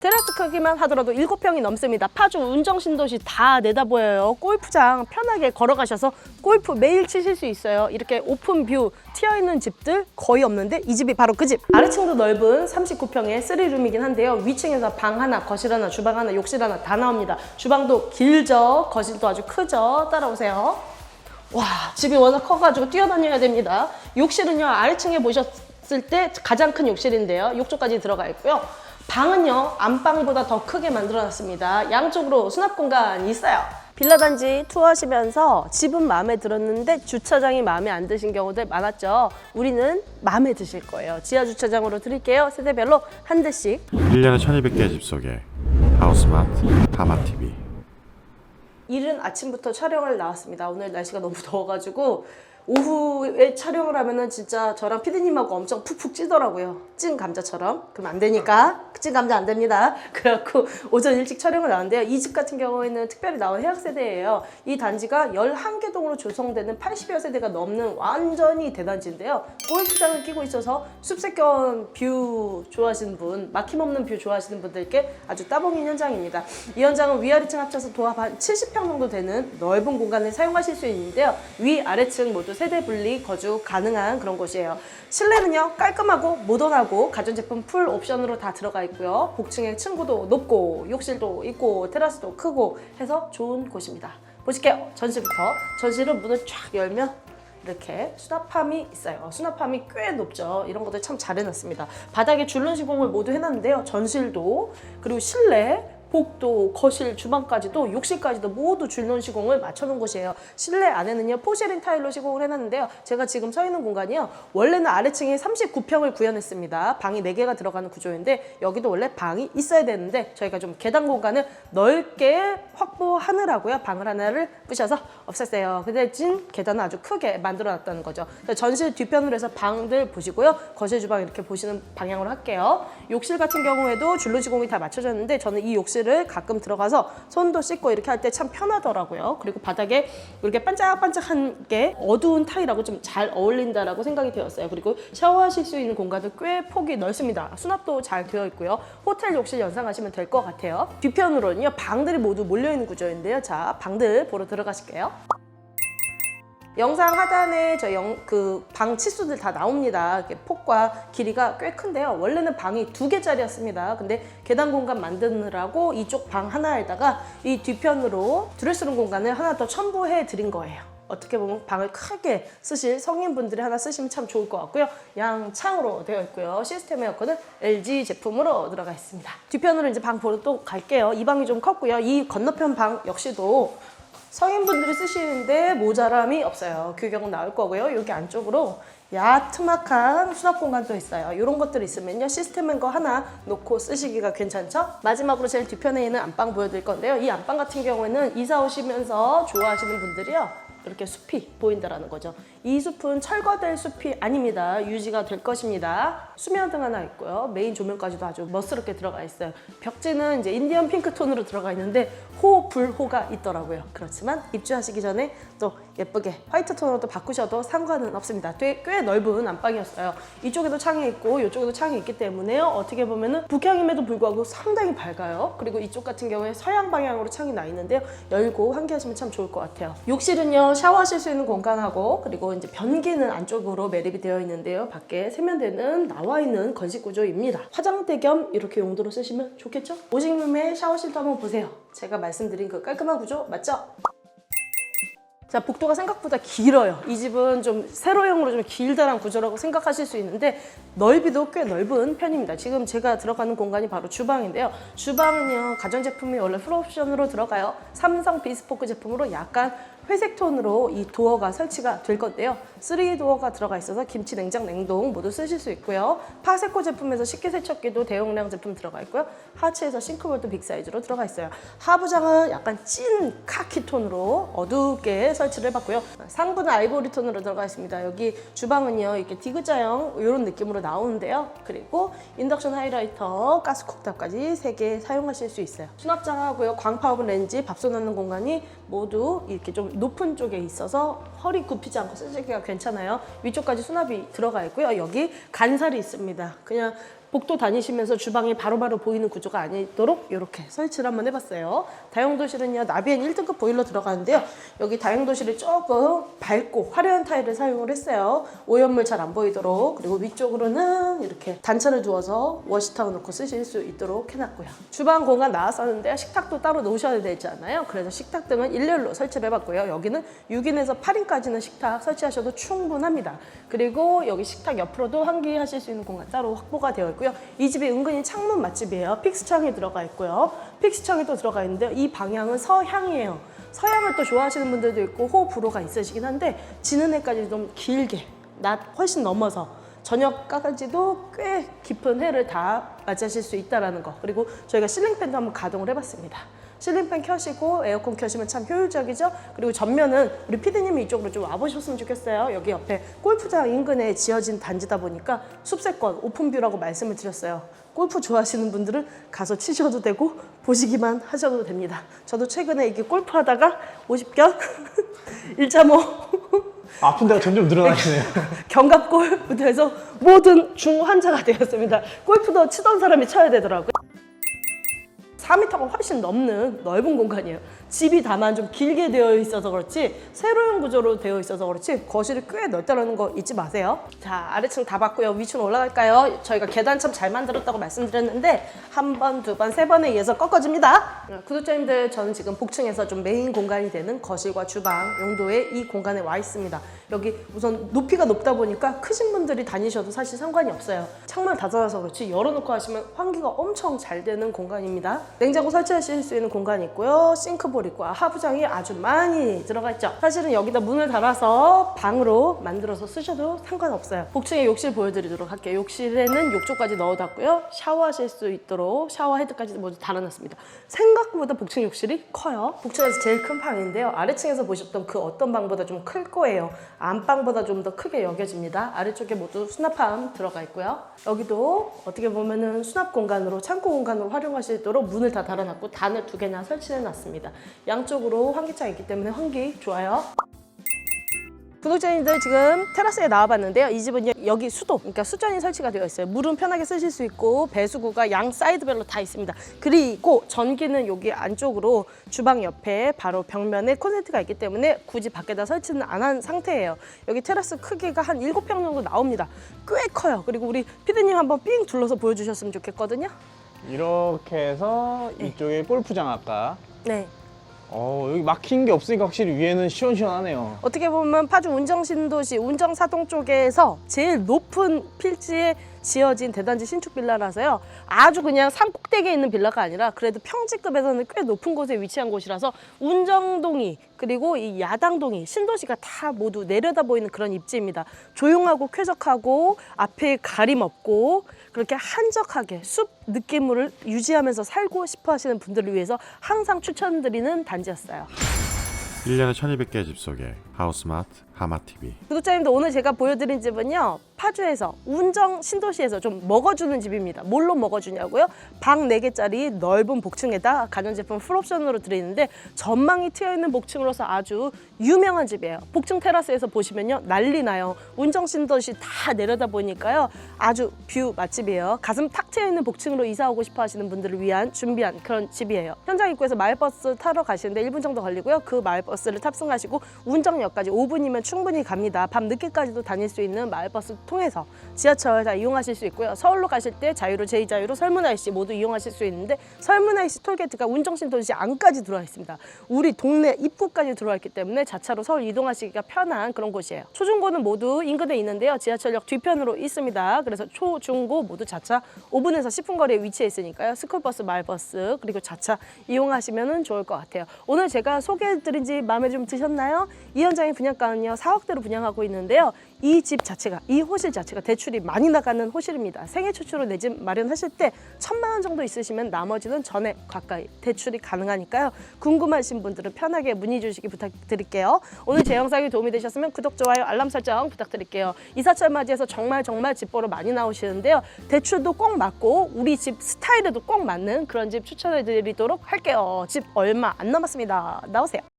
테라스 크기만 하더라도 7평이 넘습니다. 파주 운정신도시 다 내다보여요. 골프장 편하게 걸어가셔서 골프 매일 치실 수 있어요. 이렇게 오픈 뷰 튀어있는 집들 거의 없는데 이 집이 바로 그 집. 아래층도 넓은 39평의 3룸이긴 한데요. 위층에서 방 하나, 거실 하나, 주방 하나, 욕실 하나 다 나옵니다. 주방도 길죠. 거실도 아주 크죠. 따라오세요. 와 집이 워낙 커가지고 뛰어다녀야 됩니다. 욕실은요 아래층에 보셨을 때 가장 큰 욕실인데요. 욕조까지 들어가 있고요. 방은요 안방보다 더 크게 만들어 놨습니다. 양쪽으로 수납 공간이 있어요. 빌라 단지 투어하시면서 집은 마음에 들었는데 주차장이 마음에 안 드신 경우들 많았죠. 우리는 마음에 드실 거예요. 지하 주차장으로 드릴게요. 세대별로 한 대씩. 1년에 1200개의 집 속에 하우스마트 하마TV 이른 아침부터 촬영을 나왔습니다. 오늘 날씨가 너무 더워가지고 오후에 촬영을 하면은 진짜 저랑 피디님하고 엄청 푹푹 찌더라고요. 찐 감자처럼. 그럼 안 되니까 찐 감자 안 됩니다. 그래갖고 오전 일찍 촬영을 나왔는데요. 이 집 같은 경우에는 특별히 나온 해약 세대예요. 이 단지가 11개 동으로 조성되는 80여 세대가 넘는 완전히 대단지인데요. 골프장을 끼고 있어서 숲세권 뷰 좋아하시는 분, 막힘없는 뷰 좋아하시는 분들께 아주 따봉인 현장입니다. 이 현장은 위아래층 합쳐서 도합 한 70평 정도 되는 넓은 공간을 사용하실 수 있는데요. 위, 아래층 모두 세대 분리 거주 가능한 그런 곳이에요. 실내는요 깔끔하고 모던하고 가전제품 풀 옵션으로 다 들어가 있고요. 복층의 층고도 높고 욕실도 있고 테라스도 크고 해서 좋은 곳입니다. 보실게요. 전실부터 전실은 문을 쫙 열면 이렇게 수납함이 있어요. 수납함이 꽤 높죠. 이런 것들 참 잘 해놨습니다. 바닥에 줄눈 시공을 모두 해놨는데요. 전실도 그리고 실내 복도, 거실, 주방까지도 욕실까지도 모두 줄눈 시공을 맞춰놓은 곳이에요. 실내 안에는요 포쉐린 타일로 시공을 해놨는데요. 제가 지금 서 있는 공간이요 원래는 아래층에 39평을 구현했습니다. 방이 4개가 들어가는 구조인데 여기도 원래 방이 있어야 되는데 저희가 좀 계단 공간을 넓게 확보하느라고요 방을 하나를 부셔서 없앴어요. 근데 진 계단은 아주 크게 만들어놨다는 거죠. 전실 뒤편으로 해서 방들 보시고요. 거실 주방 이렇게 보시는 방향으로 할게요. 욕실 같은 경우에도 줄눈 시공이 다 맞춰졌는데 저는 이 욕실 을 가끔 들어가서 손도 씻고 이렇게 할 때 참 편하더라고요. 그리고 바닥에 이렇게 반짝반짝한 게 어두운 타일하고 좀 잘 어울린다라고 생각이 되었어요. 그리고 샤워하실 수 있는 공간도 꽤 폭이 넓습니다. 수납도 잘 되어 있고요. 호텔 욕실 연상하시면 될 것 같아요. 뒤편으로는요 방들이 모두 몰려 있는 구조인데요. 자 방들 보러 들어가실게요. 영상 하단에 저 그 방 치수들 다 나옵니다. 폭과 길이가 꽤 큰데요. 원래는 방이 두 개짜리였습니다. 근데 계단 공간 만드느라고 이쪽 방 하나에다가 이 뒤편으로 드레스룸 공간을 하나 더 첨부해 드린 거예요. 어떻게 보면 방을 크게 쓰실 성인분들이 하나 쓰시면 참 좋을 것 같고요. 양창으로 되어 있고요. 시스템 에어컨은 LG 제품으로 들어가 있습니다. 뒤편으로 이제 방 보러 또 갈게요. 이 방이 좀 컸고요. 이 건너편 방 역시도 성인분들이 쓰시는데 모자람이 없어요. 규격은 나올 거고요. 여기 안쪽으로 야트막한 수납 공간도 있어요. 이런 것들 있으면요. 시스템인 거 하나 놓고 쓰시기가 괜찮죠? 마지막으로 제일 뒤편에 있는 안방 보여드릴 건데요. 이 안방 같은 경우에는 이사 오시면서 좋아하시는 분들이요. 이렇게 숲이 보인다라는 거죠. 이 숲은 철거될 숲이 아닙니다. 유지가 될 것입니다. 수면등 하나 있고요. 메인 조명까지도 아주 멋스럽게 들어가 있어요. 벽지는 이제 인디언 핑크 톤으로 들어가 있는데 호, 불호가 있더라고요. 그렇지만 입주하시기 전에 또 예쁘게 화이트 톤으로 또 바꾸셔도 상관은 없습니다. 되게 꽤 넓은 안방이었어요. 이쪽에도 창이 있고 이쪽에도 창이 있기 때문에요. 어떻게 보면은 북향임에도 불구하고 상당히 밝아요. 그리고 이쪽 같은 경우에 서양 방향으로 창이 나 있는데요. 열고 환기하시면 참 좋을 것 같아요. 욕실은요 샤워하실 수 있는 공간하고 그리고 이제 변기는 안쪽으로 매립이 되어 있는데요. 밖에 세면대는 나와 있는 건식 구조입니다. 화장대 겸 이렇게 용도로 쓰시면 좋겠죠? 오직룸의 샤워실도 한번 보세요. 제가 말씀드린 그 깔끔한 구조 맞죠? 자, 복도가 생각보다 길어요. 이 집은 좀 세로형으로 좀 길다란 구조라고 생각하실 수 있는데 넓이도 꽤 넓은 편입니다. 지금 제가 들어가는 공간이 바로 주방인데요. 주방은요, 가전제품이 원래 풀옵션으로 들어가요. 삼성 비스포크 제품으로 약간 회색 톤으로 이 도어가 설치가 될 건데요. 3 도어가 들어가 있어서 김치, 냉장, 냉동 모두 쓰실 수 있고요. 파세코 제품에서 식기세척기도 대용량 제품 들어가 있고요. 하츠에서 싱크볼도 빅 사이즈로 들어가 있어요. 하부장은 약간 찐 카키 톤으로 어둡게 설치를 해봤고요. 상부는 아이보리 톤으로 들어가 있습니다. 여기 주방은요, 이렇게 디귿자형 이런 느낌으로 나오는데요. 그리고 인덕션 하이라이터, 가스 쿡탑까지 3개 사용하실 수 있어요. 수납장하고요, 광파 오븐 렌지, 밥솥 넣는 공간이 모두 이렇게 좀 높은 쪽에 있어서 허리 굽히지 않고 쓰시기가 괜찮아요. 위쪽까지 수납이 들어가 있고요. 여기 간살이 있습니다. 그냥 복도 다니시면서 주방이 바로바로 보이는 구조가 아니도록 이렇게 설치를 한번 해봤어요. 다용도실은요 나비엔 1등급 보일러 들어가는데요. 여기 다용도실이 조금 밝고 화려한 타일을 사용을 했어요. 오염물 잘 안 보이도록 그리고 위쪽으로는 이렇게 단차를 두어서 워시타워 놓고 쓰실 수 있도록 해놨고요. 주방 공간 나왔었는데 식탁도 따로 놓으셔야 되잖아요. 그래서 식탁 등은 일렬로 설치를 해봤고요. 여기는 6인에서 8인까지는 식탁 설치하셔도 충분합니다. 그리고 여기 식탁 옆으로도 환기하실 수 있는 공간 따로 확보가 되어 있고 요. 이 집이 은근히 창문 맛집이에요. 픽스 창이 들어가 있고요. 픽스 창이 또 들어가 있는데 이 방향은 서향이에요. 서양을 또 좋아하시는 분들도 있고 호흡 불호가 있으시긴 한데 지는 해까지 좀 길게 낮 훨씬 넘어서 저녁까지도 꽤 깊은 해를 다 맞이하실 수 있다라는 거 그리고 저희가 실링팬도 한번 가동을 해봤습니다 실링팬 켜시고 에어컨 켜시면 참 효율적이죠 그리고 전면은 우리 피디님이 이쪽으로 좀 와보셨으면 좋겠어요 여기 옆에 골프장 인근에 지어진 단지다 보니까 숲세권 오픈뷰라고 말씀을 드렸어요 골프 좋아하시는 분들은 가서 치셔도 되고 보시기만 하셔도 됩니다 저도 최근에 이게 골프 하다가 50견 1.5 아픈 데가 점점 늘어나시네요. 견갑골부터 해서 모든 중환자가 되었습니다. 골프도 치던 사람이 쳐야 되더라고요. 4m가 훨씬 넘는 넓은 공간이에요. 집이 다만 좀 길게 되어 있어서 그렇지 세로형 구조로 되어 있어서 그렇지 거실이 꽤 넓다라는 거 잊지 마세요. 자 아래층 다 봤고요. 위층 올라갈까요? 저희가 계단 참 잘 만들었다고 말씀드렸는데 한 번, 두 번, 세 번에 의해서 꺾어집니다. 어, 구독자님들 저는 지금 복층에서 좀 메인 공간이 되는 거실과 주방 용도의 이 공간에 와 있습니다. 여기 우선 높이가 높다 보니까 크신 분들이 다니셔도 사실 상관이 없어요. 창문 닫아서 그렇지 열어놓고 하시면 환기가 엄청 잘 되는 공간입니다. 냉장고 설치하실 수 있는 공간이 있고요. 싱크볼 있고 아, 하부장이 아주 많이 들어가 있죠. 사실은 여기다 문을 달아서 방으로 만들어서 쓰셔도 상관없어요. 복층에 욕실 보여드리도록 할게요. 욕실에는 욕조까지 넣어놨고요. 샤워하실 수 있도록 샤워 헤드까지 모두 달아놨습니다. 생각보다 복층 욕실이 커요. 복층에서 제일 큰 방인데요. 아래층에서 보셨던 그 어떤 방보다 좀 클 거예요. 안방보다 좀 더 크게 여겨집니다. 아래쪽에 모두 수납함 들어가 있고요. 여기도 어떻게 보면은 수납 공간으로 창고 공간으로 활용할 수 있도록 문을 다 달아놨고 단을 두 개나 설치해 놨습니다. 양쪽으로 환기창이 있기 때문에 환기 좋아요. 구독자님들 지금 테라스에 나와봤는데요. 이 집은 여기 수도, 그러니까 수전이 설치가 되어 있어요. 물은 편하게 쓰실 수 있고 배수구가 양 사이드별로 다 있습니다. 그리고 전기는 여기 안쪽으로 주방 옆에 바로 벽면에 콘센트가 있기 때문에 굳이 밖에다 설치는 안 한 상태예요. 여기 테라스 크기가 한 7평 정도 나옵니다. 꽤 커요. 그리고 우리 피디님 한번 삥 둘러서 보여주셨으면 좋겠거든요. 이렇게 해서 이쪽에 골프장 아까. 네. 어 여기 막힌 게 없으니까 확실히 위에는 시원시원하네요. 어떻게 보면 파주 운정신도시 운정사동 쪽에서 제일 높은 필지에 지어진 대단지 신축 빌라라서요. 아주 그냥 산 꼭대기에 있는 빌라가 아니라 그래도 평지급에서는 꽤 높은 곳에 위치한 곳이라서 운정동이 그리고 이 야당동이 신도시가 다 모두 내려다 보이는 그런 입지입니다. 조용하고 쾌적하고 앞에 가림 없고 그렇게 한적하게 숲 느낌을 유지하면서 살고 싶어 하시는 분들을 위해서 항상 추천드리는 단지였어요. 1년에 1200개의 집 속에 하우스마트 하마TV 구독자님들 오늘 제가 보여드린 집은요 파주에서 운정 신도시에서 좀 먹어주는 집입니다. 뭘로 먹어주냐고요? 방 4개짜리 넓은 복층에다 가전제품 풀옵션으로 드리는데 전망이 트여있는 복층으로서 아주 유명한 집이에요. 복층 테라스에서 보시면요 난리 나요. 운정 신도시 다 내려다 보니까요 아주 뷰 맛집이에요. 가슴 탁 트여있는 복층으로 이사 오고 싶어 하시는 분들을 위한 준비한 그런 집이에요. 현장 입구에서 마을버스 타러 가시는데 1분 정도 걸리고요 그 마을버스를 탑승하시고 운정역 까지 5분이면 충분히 갑니다. 밤 늦게까지도 다닐 수 있는 마을버스 통해서 지하철 다 이용하실 수 있고요. 서울로 가실 때 자유로 제2자유로 설문IC 모두 이용하실 수 있는데 설문IC 톨게이트가 운정신 도시 안까지 들어와 있습니다. 우리 동네 입구까지 들어와 있기 때문에 자차로 서울 이동하시기가 편한 그런 곳이에요. 초중고는 모두 인근에 있는데요. 지하철역 뒤편으로 있습니다. 그래서 초, 중, 고 모두 자차 5분에서 10분 거리에 위치해 있으니까요. 스쿨버스, 마을버스 그리고 자차 이용하시면 좋을 것 같아요. 오늘 제가 소개해드린 집 마음에 좀 드셨나요? 이 현장의 분양가는요 4억대로 분양하고 있는데요. 이 집 자체가 이 호실 자체가 대출이 많이 나가는 호실입니다. 생애 최초로 내 집 마련하실 때 천만 원 정도 있으시면 나머지는 전액 가까이 대출이 가능하니까요. 궁금하신 분들은 편하게 문의 주시기 부탁드릴게요. 오늘 제 영상이 도움이 되셨으면 구독, 좋아요, 알람 설정 부탁드릴게요. 이사철 맞이해서 정말 정말 집 보러 많이 나오시는데요. 대출도 꼭 맞고 우리 집 스타일에도 꼭 맞는 그런 집 추천해 드리도록 할게요. 집 얼마 안 남았습니다. 나오세요.